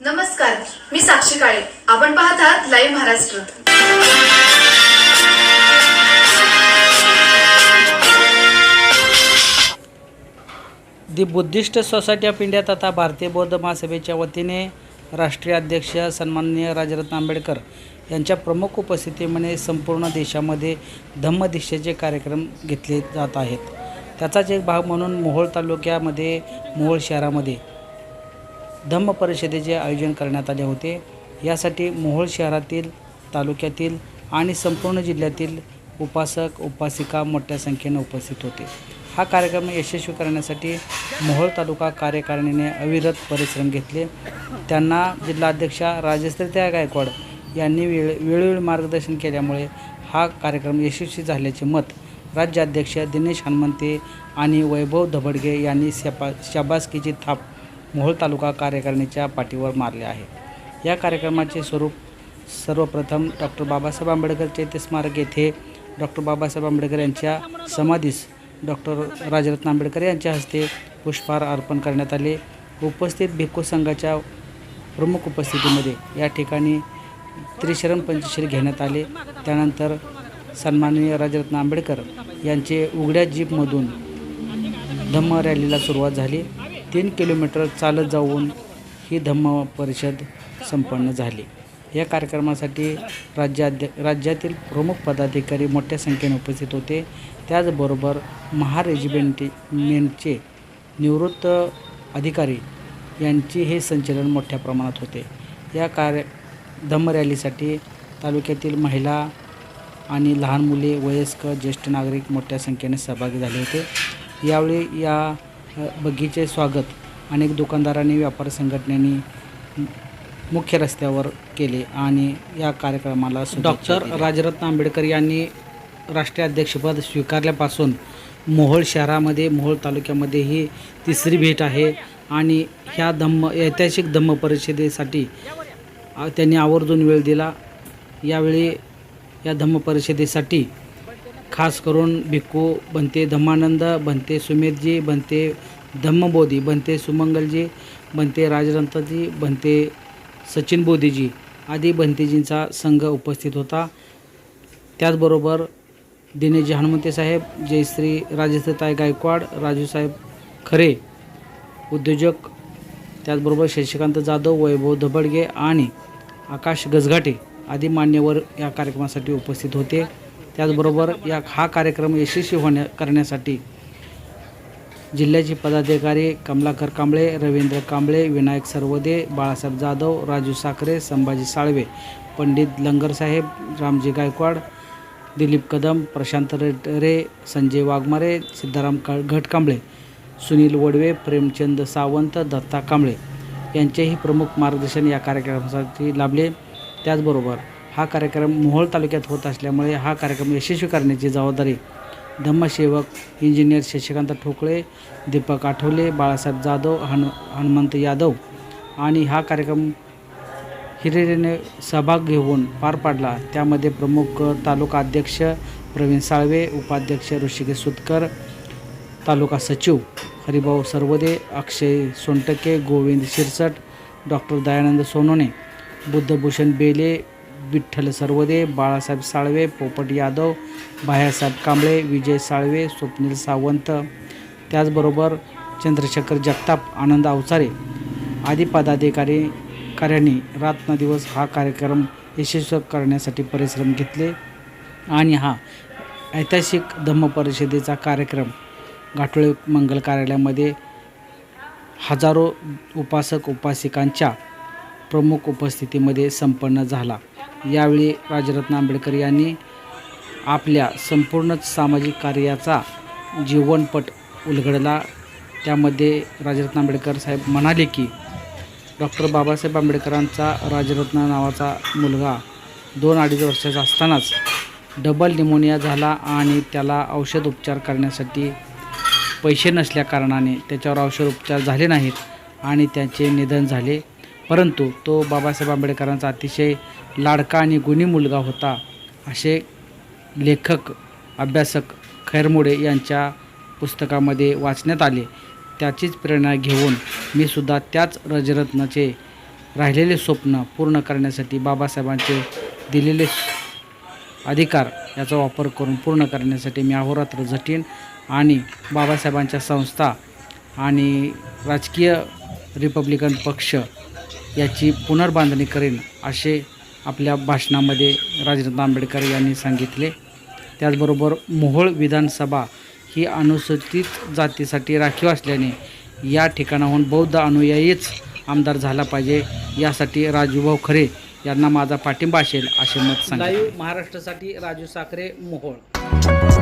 नमस्कार मी साक्षी काळे. आपण पाहत आहात लाईव्ह महाराष्ट्र. दि बुद्धिस्ट सोसायटी ऑफ इंडिया तथा भारतीय बौद्ध महासभेच्या वतीने राष्ट्रीय अध्यक्ष सन्माननीय राजरत्न आंबेडकर यांच्या प्रमुख उपस्थितीमध्ये संपूर्ण देशामध्ये धम्मदीक्षेचे कार्यक्रम घेतले जात आहेत. त्याचाच एक भाग म्हणून मोहोळ तालुक्यामध्ये मोहोळ शहरामध्ये धम्म परिषदेचे आयोजन करण्यात आले होते. यासाठी मोहोळ शहरातील तालुक्यातील आणि संपूर्ण जिल्ह्यातील उपासक उपासिका मोठ्या संख्येने उपस्थित होते. हा कार्यक्रम यशस्वी करण्यासाठी मोहोळ तालुका कार्यकारिणीने अविरत परिश्रम घेतले. त्यांना जिल्हाध्यक्षा राजश्रीत्या गायकवाड यांनी वेळ वेळोवेळी मार्गदर्शन केल्यामुळे हा कार्यक्रम यशस्वी झाल्याचे मत राज्याध्यक्ष दिनेश हनुमंते आणि वैभव धबडगे यांनी शपा शाबासकीची थाप मोहोळ तालुका कार्यकारिणीच्या पाठीवर मारले आहे. या कार्यक्रमाचे स्वरूप सर्वप्रथम डॉक्टर बाबासाहेब आंबेडकर चैत्य स्मारक येथे डॉक्टर बाबासाहेब आंबेडकर यांच्या समाधीस डॉक्टर राजरत्न आंबेडकर यांच्या हस्ते पुष्पहार अर्पण करण्यात आले. उपस्थित भिक्खू संघाच्या प्रमुख उपस्थितीमध्ये या ठिकाणी त्रिशरण पंचशील घेण्यात आले. त्यानंतर सन्माननीय राजरत्न आंबेडकर यांचे उघड्या जीपमधून धम्म रॅलीला सुरुवात झाली. तीन किलोमीटर चालत जाऊन ही धम्म परिषद संपन्न झाली. या कार्यक्रमासाठी राज्याध्य राज्यातील प्रमुख पदाधिकारी मोठ्या संख्येने उपस्थित होते. त्याचबरोबर महारेजिमेंटचे निवृत्त अधिकारी यांची हे संचलन मोठ्या प्रमाणात होते. या कार्य धम्म रॅलीसाठी तालुक्यातील महिला आणि लहान मुले वयस्क ज्येष्ठ नागरिक मोठ्या संख्येने सहभागी झाले होते. यावेळी या अ, बग्गीचे स्वागत अनेक दुकानदारांनी व्यापार संघटनेनी मुख्य रस्त्यावर केले आणि या कार्यक्रमाला डॉक्टर राजरत्न आंबेडकर यांनी राष्ट्रीय अध्यक्षपद स्वीकारल्यापासून मोहोळ शहरामध्ये मोहोळ तालुक्यामध्ये ही तिसरी भेट आहे आणि ह्या धम्म ऐतिहासिक धम्म परिषदेसाठी त्यांनी आवर्जून वेळ दिला. यावेळी या धम्म परिषदेसाठी खास करून भिक्खू बनते धम्मानंद बनते सुमेधजी बनते धम्मबोधी बनते सुमंगलजी बनते राजरंतजी बनते सचिन बोधीजी आदी बनतेजींचा संघ उपस्थित होता. त्याचबरोबर दिनेशजी हनुमंते साहेब जयश्री राजश्रीताई गायकवाड राजूसाहेब खरे उद्योजक त्याचबरोबर शशिकांत जाधव वैभव धबडगे आणि आकाश गजघाटे आदी मान्यवर या कार्यक्रमासाठी उपस्थित होते. त्याचबरोबर या हा कार्यक्रम यशस्वी होण्या करण्यासाठी जिल्ह्याचे पदाधिकारी कमलाकर कांबळे रवींद्र कांबळे विनायक सरवदे बाळासाहेब जाधव राजू साखरे संभाजी साळवे पंडित लंगरसाहेब रामजी गायकवाड दिलीप कदम प्रशांत रे संजय वाघमारे सिद्धाराम का घटकांबळे सुनील वडवे प्रेमचंद सावंत दत्ता कांबळे यांचेही प्रमुख मार्गदर्शन या कार्यक्रमासाठी लाभले. त्याचबरोबर हा कार्यक्रम मोहोळ तालुक्यात होत असल्यामुळे हा कार्यक्रम यशस्वी करण्याची जबाबदारी धम्मसेवक इंजिनियर शशिकांत ठोकळे दीपक आठवले बाळासाहेब जाधव हनु हनुमंत यादव आणि हा कार्यक्रम हिरिरीने सहभाग घेऊन पार पाडला. त्यामध्ये प्रमुख तालुका अध्यक्ष प्रवीण साळवे उपाध्यक्ष ऋषिकेश सुतकर तालुका सचिव हरिभाऊ सर्वदे अक्षय सोनटके गोविंद शिरसट डॉक्टर दयानंद सोनोने बुद्धभूषण बेले विठ्ठल सर्वदे बाळासाहेब साळवे पोपट यादव भायासाहेब कांबळे विजय साळवे स्वप्नील सावंत. त्याचबरोबर चंद्रशेखर जगताप आनंद अवचारे आदी पदाधिकारी कार्यांनी रात्र दिवस हा कार्यक्रम यशस्वी करण्यासाठी परिश्रम घेतले. आणि हा ऐतिहासिक धम्म परिषदेचा कार्यक्रम घाटोळे मंगल कार्यालयामध्ये हजारो उपासक उपासिकांच्या प्रमुख उपस्थितीमध्ये संपन्न झाला. यावेळी राजरत्न आंबेडकर यांनी आपल्या संपूर्ण सामाजिक कार्याचा जीवनपट उलगडला. त्यामध्ये राजरत्न आंबेडकर साहेब म्हणाले की डॉक्टर बाबासाहेब आंबेडकरांचा राजरत्न नावाचा मुलगा दोन अडीच वर्षाचा असतानाच डबल निमोनिया झाला आणि त्याला औषध उपचार करण्यासाठी पैसे नसल्याकारणाने त्याच्यावर औषध उपचार झाले नाहीत आणि त्याचे निधन झाले. परंतु तो बाबासाहेब आंबेडकरांचा अतिशय लाडका आणि गुणी मुलगा होता असे लेखक अभ्यासक खैरमोडे यांच्या पुस्तकामध्ये वाचण्यात आले. त्याचीच प्रेरणा घेऊन मी सुद्धा त्याच रजरत्नाचे राहिलेले स्वप्न पूर्ण करण्यासाठी बाबासाहेबांचे दिलेले अधिकार याचा वापर करून पूर्ण करण्यासाठी मी अहोरात्र झटीन आणि बाबासाहेबांच्या संस्था आणि राजकीय रिपब्लिकन पक्ष याची पुनर्बांधणी करेन असे आपल्या भाषणामध्ये राजरत्न आंबेडकर यांनी सांगितले. त्याचबरोबर मोहोळ विधानसभा ही अनुसूचित जातीसाठी राखीव असल्याने या ठिकाणाहून बौद्ध अनुयायीच आमदार झाला पाहिजे. यासाठी राजूभाऊ खरे यांना माझा पाठिंबा असेल असे मत सांगितले महाराष्ट्रासाठी राजू साखरे मोहोळ.